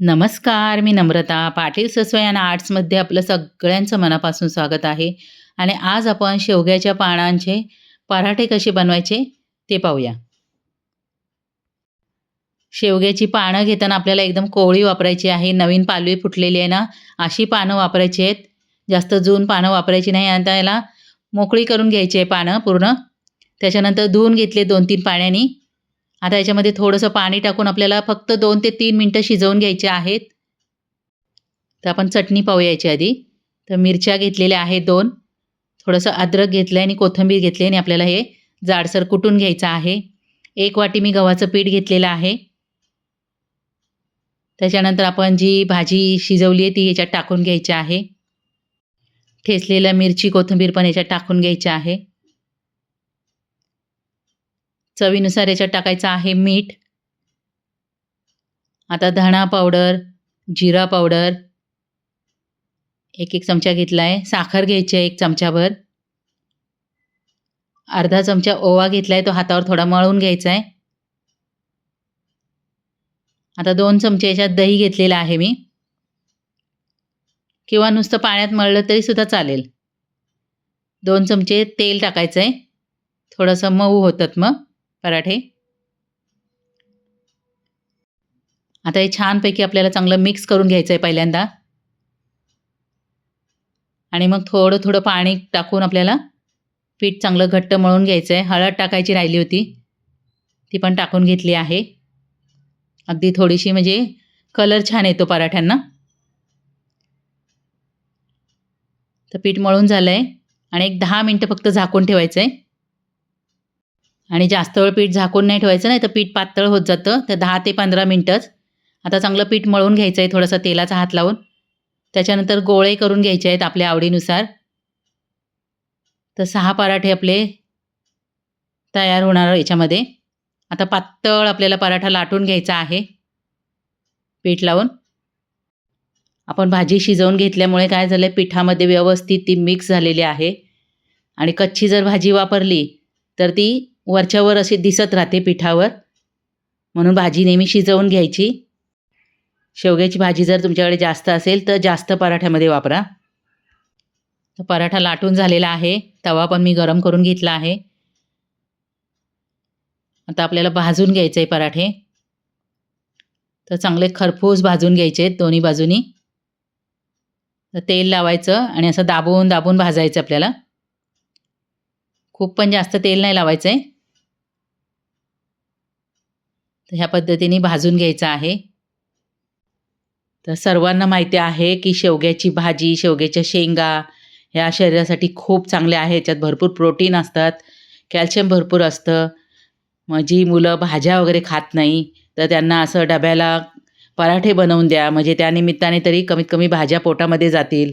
नमस्कार मी नम्रता. पाटील ससवयाना आर्ट्समध्ये आपलं सगळ्यांचं मनापासून स्वागत आहे. आणि आज आपण शेवग्याच्या पानांचे पराठे कसे बनवायचे ते पाहूया. शेवग्याची पानं घेताना आपल्याला एकदम कोवळी वापरायची आहे. नवीन पालवी फुटलेली आहे ना अशी पानं वापरायची आहेत. जास्त जून पानं वापरायची नाही आणि त्याला मोकळी करून घ्यायची आहे पानं पूर्ण. त्याच्यानंतर धुवून घेतले दोन तीन पाण्याने. आता याच्यामध्ये थोडंसं पाणी टाकून आपल्याला फक्त दोन ते तीन मिनटं शिजवून घ्यायचे आहेत. तर आपण चटणी पाहूया याची आधी. तर मिरच्या घेतलेल्या आहेत दोन. थोडंसं अद्रक घेतलं आहे आणि कोथिंबीर घेतली आणि आपल्याला हे जाडसर कुटून घ्यायचं आहे. एक वाटी मी गव्हाचं पीठ घेतलेलं आहे. त्याच्यानंतर आपण जी भाजी शिजवली आहे ती याच्यात टाकून घ्यायची आहे. ठेचलेलं मिरची कोथिंबीर पण याच्यात टाकून घ्यायची आहे. चवीनुसार याच्यात टाकायचं आहे मीठ. आता धणा पावडर जिरा पावडर. एक एक चमचा घेतला आहे साखर घ्यायची आहे एक चमचाभर. अर्धा चमचा ओवा घेतला आहे तो हातावर थोडा मळून घ्यायचा आहे आता दोन चमचे याच्यात दही घेतलेलं आहे मी. किंवा नुसतं पाण्यात मळलं तरी सुद्धा चालेल. दोन चमचे तेल टाकायचं आहे थोडंसं मऊ होतात मग. पराठे. आता हे छानपैकी आपल्याला चांगलं मिक्स करून घ्यायचं आहे पहिल्यांदा. आणि मग थोडं थोडं पाणी टाकून आपल्याला पीठ चांगलं घट्ट मळून घ्यायचं आहे हळद टाकायची राहिली होती. ती पण टाकून घेतली आहे. अगदी थोडीशी म्हणजे कलर छान येतो पराठ्यांना. तर पीठ मळून झालं आहे आणि एक दहा मिनटं फक्त झाकून ठेवायचं आहे आणि जास्त वेळ पीठ झाकून नाही ठेवायचं नाही तर पीठ पातळ होत जातं. तर दहा ते पंधरा मिनटंच. आता चांगलं पीठ मळून घ्यायचं आहे थोडंसं तेलाचा हात लावून. त्याच्यानंतर गोळे करून घ्यायचे आहेत आपल्या आवडीनुसार. तर सहा पराठे आपले तयार होणार याच्यामध्ये. आता पातळ आपल्याला पराठा लाटून घ्यायचा आहे. पीठ लावून. आपण भाजी शिजवून घेतल्यामुळे काय झालं आहे पिठामध्ये व्यवस्थित ती मिक्स झालेली आहे. आणि कच्ची जर भाजी वापरली तर ती वरच्यावर अशी दिसत राहते पिठावर. म्हणून भाजी नेहमी शिजवून घ्यायची. शेवग्याची भाजी जर तुमच्याकडे जास्त असेल तर जास्त पराठ्यामध्ये वापरा. तर पराठा लाटून झालेला आहे. तवा पण मी गरम करून घेतला आहे. आता आपल्याला भाजून घ्यायचं आहे पराठे. तर चांगले खरपूस भाजून घ्यायचे आहेत दोन्ही बाजूनी. तर तेल लावायचं आणि असं दाबून दाबून भाजायचं आपल्याला. खूप पण जास्त तेल नाही लावायचं आहे तर ह्या पद्धतीने भाजून घ्यायचं आहे. तर सर्वांना माहिती आहे की शेवग्याची भाजी शेवग्याच्या शेंगा ह्या शरीरासाठी खूप चांगल्या आहे याच्यात भरपूर प्रोटीन असतात कॅल्शियम भरपूर असतं. मग जी मुलं भाज्या वगैरे खात नाही तर त्यांना असं डब्याला पराठे बनवून द्या. म्हणजे त्या निमित्ताने तरी कमीत कमी भाज्या पोटामध्ये जातील.